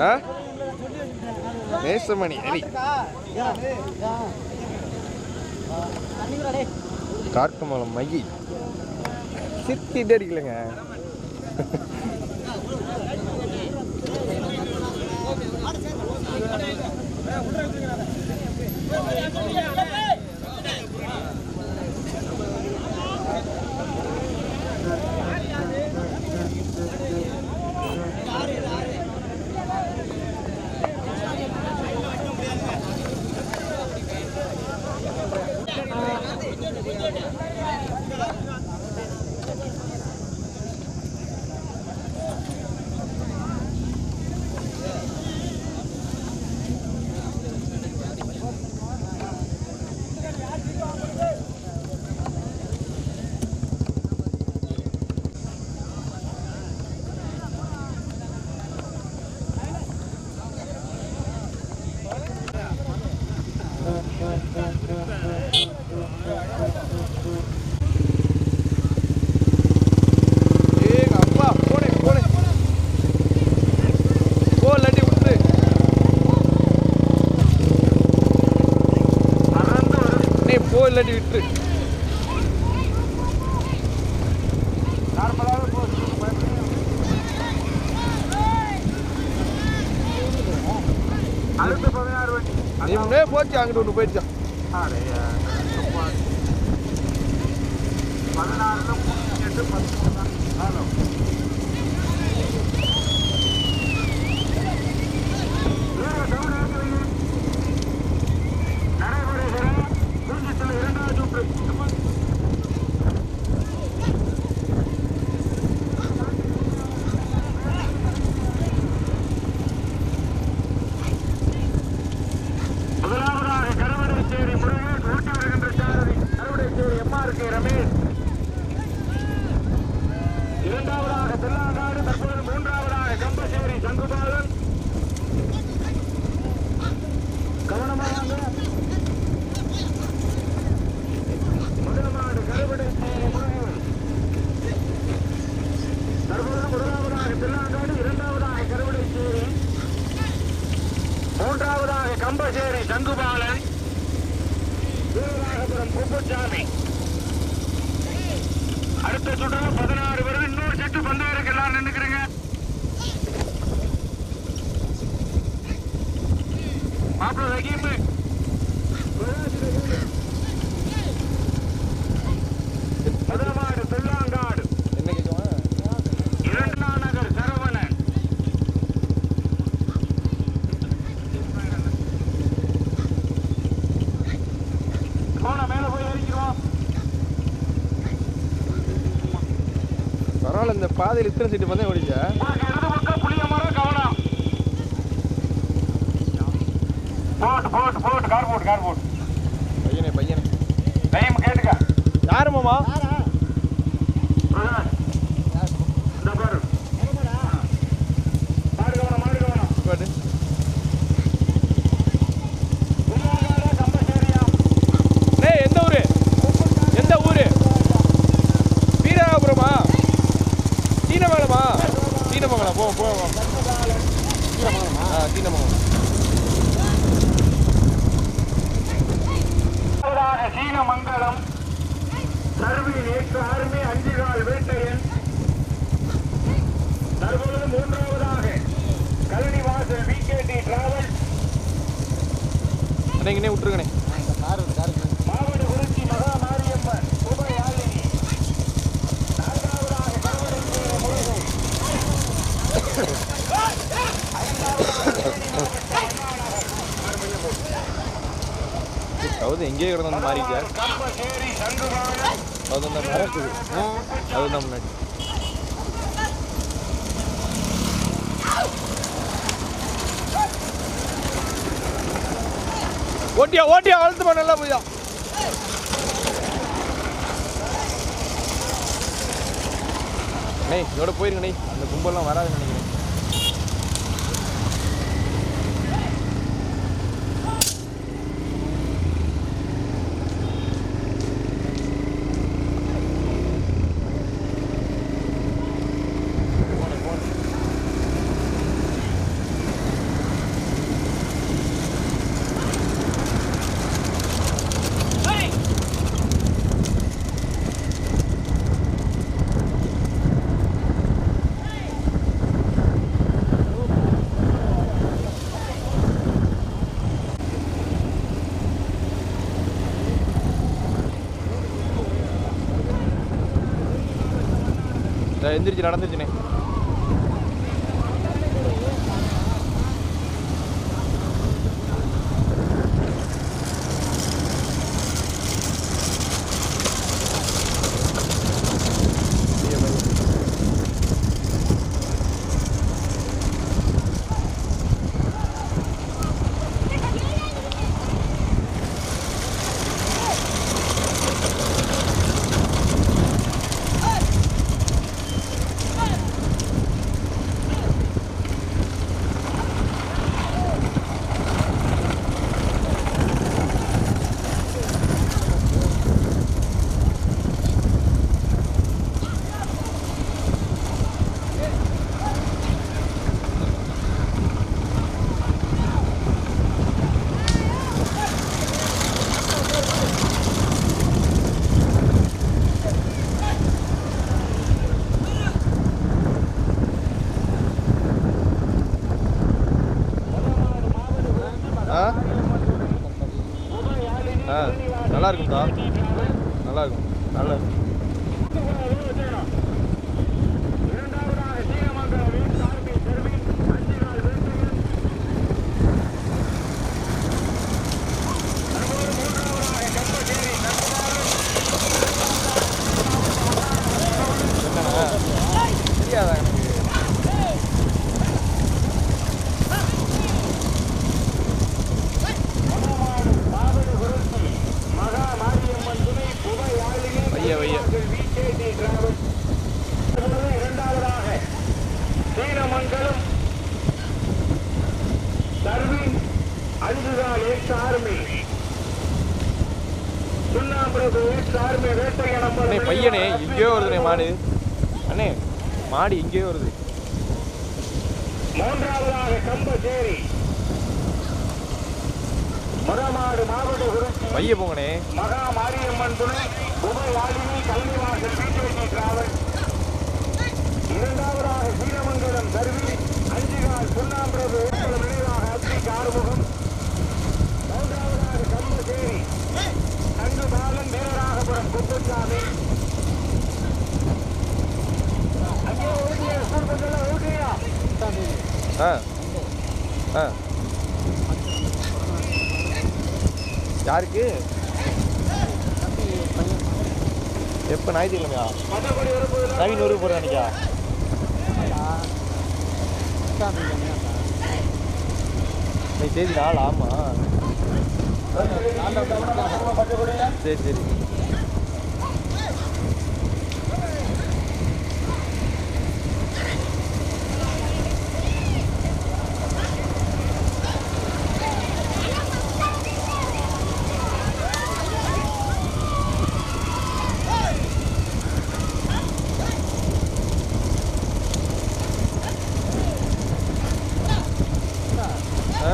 Ah? Nesamani Ali காட்டுமலம் மையி அடிக்கலங்க Thank you அப்பா போனே போனே போ இல்லாட்டி விட்டுரு நீ போ இல்லாட்டி விட்டுரு அடுத்து போச்சு அங்கிட்டு ஒன்று போயிடுச்சான் பதினாறுல மூணு எட்டு பத்து பூஜ்ஜியத்தில் இரண்டாவது சுற்று முதலாவதாக கருவடைச்சேரி முருகேஷ் ஊட்டி வருகின்ற சாரதி கருவடைச்சேரி எம்ஆர் கே ரமேஷ் இரண்டாவதாக தெல்லாங்காடு தற்போது மூன்றாவதாக கம்பசேரி சங்குபாலன் கவனமாக முதலமாடு கருவடைச்சேரி முருகேஷ் தற்போது முதலாவதாக தெல்லாங்காடு இரண்டாவதாக கருவடைச்சேரி மூன்றாவதாக கம்பசேரி சங்குபாலன் வீரராகபுரம் குப்புச்சாமி அடுத்த சுற்றுல பதினாறு வருது இன்னொரு செட்டு பந்தயருக்கு எல்லாம் நின்னுக்கிறீங்க மாப்பிள்ள ரகீம் முதலமாடு தெல்லாங்காடு நகர் சரவணன் போன மேல போய் ஏறிக்கிறோம் பரவாயில்ல இந்த பாதையில் இத்தனை சீட்டு பந்தயம் ஓடிச்சா போட்டு போட்டு கார் போட்டு கார் போட்டு. பையனே பையனே. டைம் கேட்டுக்க. யாரு மாமா? எந்த ஊரு? எந்த ஊரு? வீரராபுரமா தீனமங்கலமா தீனமங்கலம் போ போ ஆ தீனமங்கலம் முதலாவதாக சீனமங்கலம் ஆர்மி அஞ்சுகால் வேட்டையன் தற்பொழுது மூன்றாவதாக கழனிவாசல் விகேடி டிராவல் அண்ணே இங்கனே விட்டுருங்கண்ணே. மாவட்ட குறிச்சி மகா மாரியம்மன் உபயாளினி. நான்காவதாக கருவடைச்சேரி முருகன் எங்கேயே கிடந்து மாறிச்சா கம்பசேரி அதுதான் அது தான் மறக்குது அதுதான் முன்னாடி ஓட்டியா ஓட்டியா அழுத்துமா நல்லா போய்தான். நெய் இதோட போயிருங்க நெய். அந்த கும்பல்லாம் வராதுன்னு நினைக்கிறேன் இந்த எந்திரிச்சு நடந்துச்சுனே ஆ ஆ நல்லா இருக்கும்டா நல்லா இருக்கும் நல்லா இருக்கும் இரண்டாவதாக சீனமங்கலம் சார்பி செர்வின் அஞ்சு நாள் வேட்டையில் தற்போது மூன்றாவதாக கம்பச்சேரி என்னண்ணா தெரியாதா எனக்கு மாவடு குருத்தி மகா மாரியம்மன் துணை புகை ஆளினி வைய, வைய. விகேடி டிராவல் தற்பொழுது இரண்டாவதாக சீனமங்கலம் சர்வின் அஞ்சுகால் எக்ஸ் ஆர்மி. சுண்ணாம்பிரபு எக்ஸ் ஆர்மி வேட்டைய நம்பர் அண்ணே பையனே இங்கேயோ வருதுண்ணே மாடு. அண்ணே மாடு இங்கேயோ வருது. மூன்றாவதாக கம்பச்சேரி மொரமாடு மாவட்ட குறிச்சி பைய போங்கண்ணே. மகா மாரியம்மன் துணை உபயாளினி கல்விவாசல் பிஜேபி டிராவல் சீனமங்கலம் கருவி அஞ்சுகால் ஏற்கனவே நினைவாக அப்திக் ஆறுமுகம். மூன்றாவதாக கம்பச்சேரி தங்கு பாலன் வீரராகபுரம் குப்புசாமி. அங்கே ஓட்டியா ஸ்கூல் பக்கத்தில் ஓட்டியா ஆ. ஆ. யாருக்கு? எப்போ ஞாயிற்றுக்கிழமையா? நவீன் ஊருக்கு போகிற அன்னைக்கா சரி செய்தி நாள் ஆமா சரி சரி ஆ?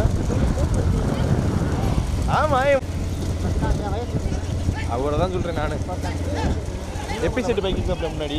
ஆமா அவரை தான் சொல்றேன் நானு எபிசெட் பைக்கு சாப்பிட்ட முன்னாடி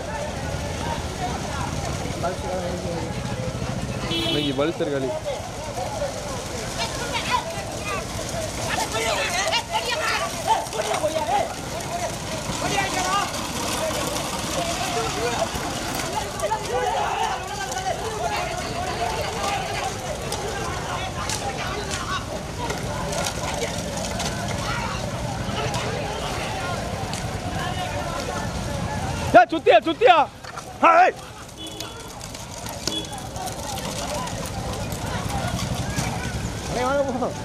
नहीं बल तर गली चुतिया चुतिया हाँ அண்ணே வாங்க போவோம்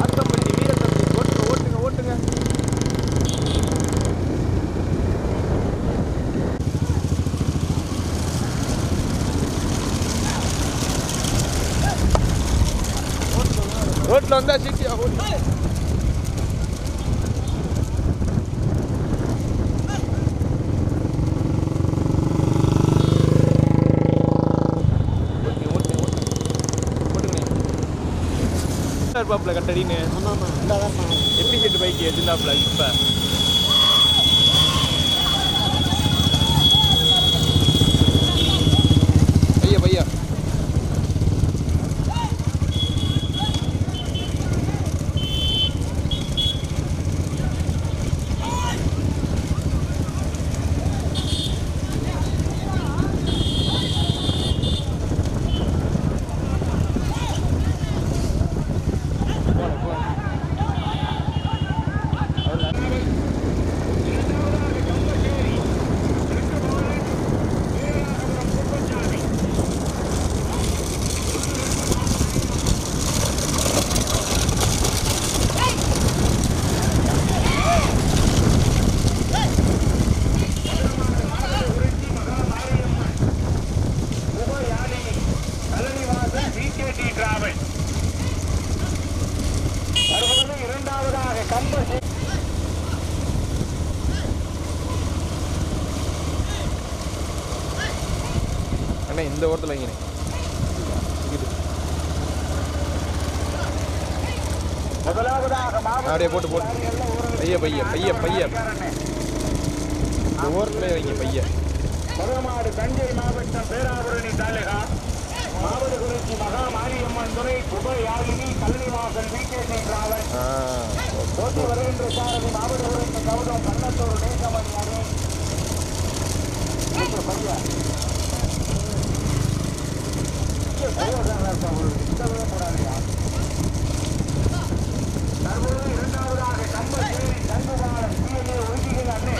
ஆத்தம்பட்டி வீரத்தம்பி ஓட்டுங்க ஓட்டுங்க ஓட்டுங்க வந்தா சீக்கியா ஓட்டு இருப்பாப்ல கட்டடின்னு. எப்படி கேட்டு பைக் வச்சிருந்தாப்ல இப்போ பையா பையா போன போன கலனிவாசல் பிகேடி டிராவல் தற்போது இரண்டாவதாக கம்பசி அண்ணா இந்த ஓரத்தில் வைங்கண்ணே மாவட்ட அப்படியே போட்டு போட்டு. பைய பைய பைய பைய ஓரத்தில் வைங்க பைய முதமாடு தஞ்சை மாவட்டம் பேராவூரணி தாலுகா. மாவட்டகுறிச்சி மகா மாரியம்மன் துணை உபயாளினி கலனிவாசல் பிகேடி டிராவல் ஆ. போட்டி வருகின்ற சாரதி மாவட்டகுறிச்சி கவுதம் கண்ணத்தூர் நேசமணி அணி. இந்த பையன். இங்கே போவதாக இருக்கும். ஒரு இஷ்டமே போடாதீங்க. தற்போது இரண்டாவதாக கம்பச்சேரி தங்குபாலன் பிஎல்ஏ ஒதுக்கிகள் அண்ணே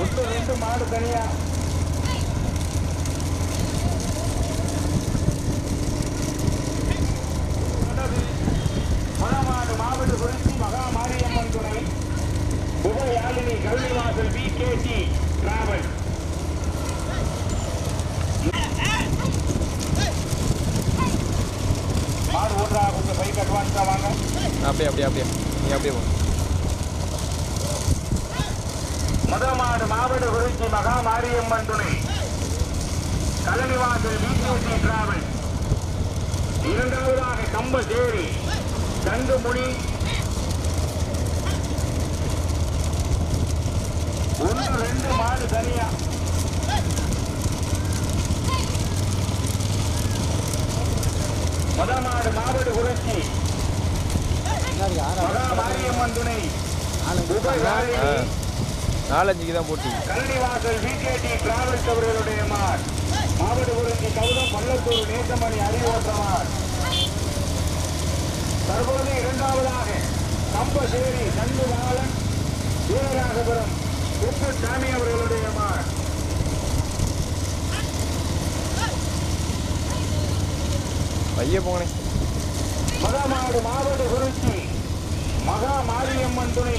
ஒன்று ரெண்டு மாடு தனியா மணமாடு மாவட்ட குறிச்சி மகா மாரியம்மன் துணை உபயாளினி கல்விவாசல் வி கே டி டிராவல் மாடு ஓடுறா கொஞ்சம் பைக் அட்வான்ஸா வாங்க அப்படியே அப்படியே அப்படியே. நீ அப்படியே போ. முதமாடு மாவட்ட குறிச்சி மகா மாரியம்மன் துணை. கலனிவாசல் பிகேசி டிராவல் இரண்டாவதாக கம்பசேரி. தங்குமுனி ஒன்று ரெண்டு மாடு தனியா. முதமாடு மாவட்ட குறிச்சி மாரியம்மன் துணை. நாலஞ்சுக்கு தான் போட்டி. கரடிவாசல் விகேடி டிராவல்ஸ் அவர்களுடைய மார் மாவட்டபுரத்தி கவுதம் பள்ளத்தூர் நேசமணி அறிவோற்றமார் தற்போது இரண்டாவதாக கம்பசேரி சண்முகாலன் வீரராகபுரம் உப்பு சாமி அவர்களுடைய மார் பைய போங்கண்ணே. மகாமாடு மாவட்ட குறிச்சி மகா மாரியம்மன் துணை.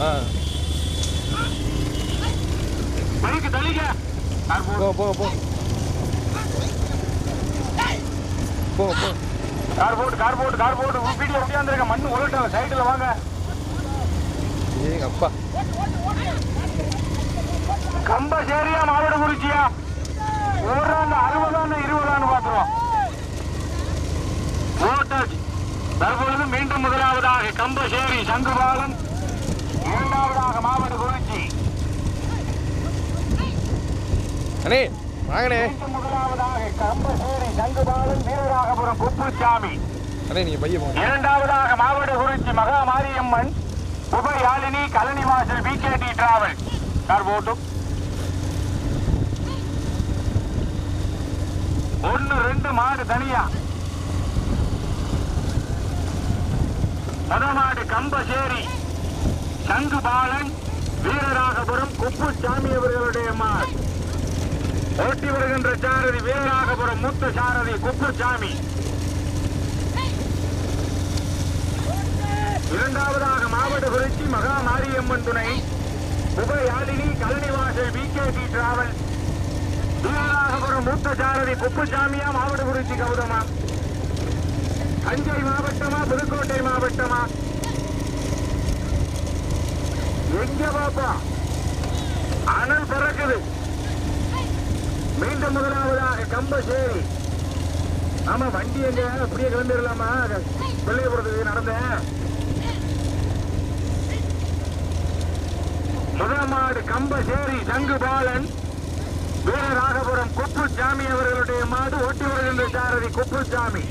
ஆ. பைக்கு தள்ளிக்க போ போ போ போ போ கார் போட்டு கார் போட்டு கார் போட்டு வீடியோ ஒட்டியாந்துருக்க மண்ணு உருட்டாங்க சைடுல வாங்க ஏங்க அப்பா கம்ப சேரியா மாவட்ட குறிச்சியா ஓடுறாங்க அறுபதான்னு இருபதான்னு பாத்துருவோம் ஓட்டர் தற்பொழுது மீண்டும் முதலாவதாக கம்பசேரி சங்குபாலன் இரண்டாவதாக மாவட்ட குறிச்சி. அண்ணே வாங்கண்ணே. முதலாவதாக கம்பசேரி சங்குபாலன் வீரராகபுரம் குப்புசாமி. அண்ணே நீங்கள் பைய போங்க. இரண்டாவதாக மாவட்ட குறிச்சி மகா மாரியம்மன் உபயாலினி கலனிவாசல் பிகேடி டிராவல் கார் போட்டும். ஒன்னு ரெண்டு மாடு தனியா. பதமாடு கம்பசேரி. சங்குபாலன் வீரராகபுரம் குப்புசாமி அவர்களுடைய மாடு ஓட்டி வருகின்ற சாரதி வீரராகபுரம் மூத்த சாரதி குப்புசாமி. இரண்டாவதாக மாவட்ட குறிச்சி மகா மாரியம்மன் துணை. உபயாளினி கல்னிவாசல் V K D travel Veeraragapuram மூத்த சாரதி குப்புசாமியா மாவட்டகுறிச்சி கௌதமா. தஞ்சை மாவட்டமா புதுக்கோட்டை மாவட்டமா? எங்க பாப்பா? அனல் பறக்குது. மீண்டும் முதலாவதாக கம்பசேரி. ஆமா வண்டி எங்க? அப்படியே கிளம்பிடலாமா பிள்ளையபுரத்துக்கு நடந்தேன் முதமாடு கம்பசேரி சங்குபாலன் வீரராகபுரம் குப்புசாமி அவர்களுடைய மாடு ஓட்டி வருகின்ற சாரதி குப்புசாமி.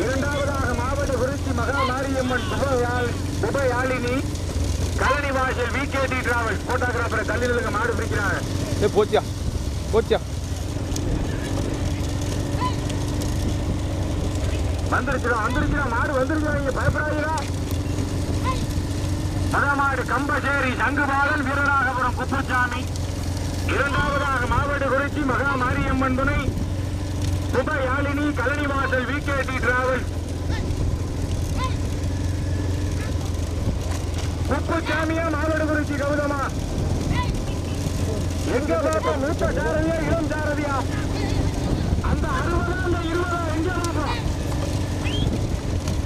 இரண்டாவதாக மாவட்ட குறிச்சி மகா மாரியம்மன் உபயாள் உபயாளினி கழனி வாசல் V K D travels photographer கல்லிலுங்க மாடு பிடிக்கிறாங்க. ஏ போச்சியா போச்சியா. வந்துருச்சுடா வந்துருச்சுடா மாடு வந்துருச்சுடா பயப்படாதீங்களா முதமாடு கம்பசேரி சங்குபாலன் வீரராகபுரம் குப்புசாமி. இரண்டாவதாக மாவட்ட குறிச்சி மகா மாரியம்மன் துணை சுபயாழினி கலனிவாசல் வி கே டி குப்புசாமியா மாவட்ட குறிச்சி கௌதமா. எங்க பாப்பா மூத்த சாரதியா இளம் சாரதியா? அந்த அறுபதா அந்த இருபதா எங்க பாப்பா?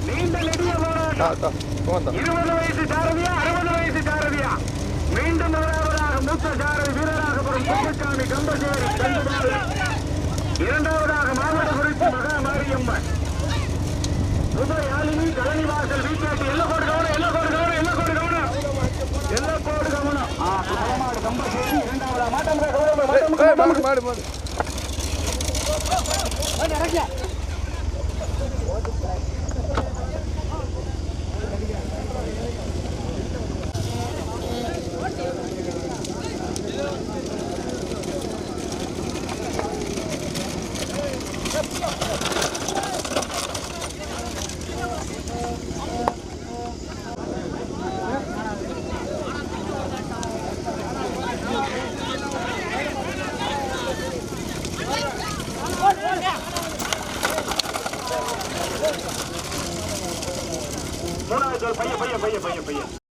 நீண்ட நெடிய போராட்டம் இருபது வயசு சாரதியா அறுபது வயசு சாரதியா? மீண்டும் முதலாவதாக மூத்த சாரதி வீரராகபுரம் குப்புசாமி கம்பசேரி கண்டுபாடு இரண்டாவதாக மாவட்ட குறிச்சி மகா மாரியம்மன். உதயாலினி கலனிவாசல் வீட்டாட்டி எல்ல கோடு கவனம் எல்ல கோடு கவனம் எல்ல கோடு கவனம். எல்ல கோடு கவனம். ஆ, முதலமாடு கம்பசேரி இரண்டாவதா மாட்டம் மாடு மாடு மாடு.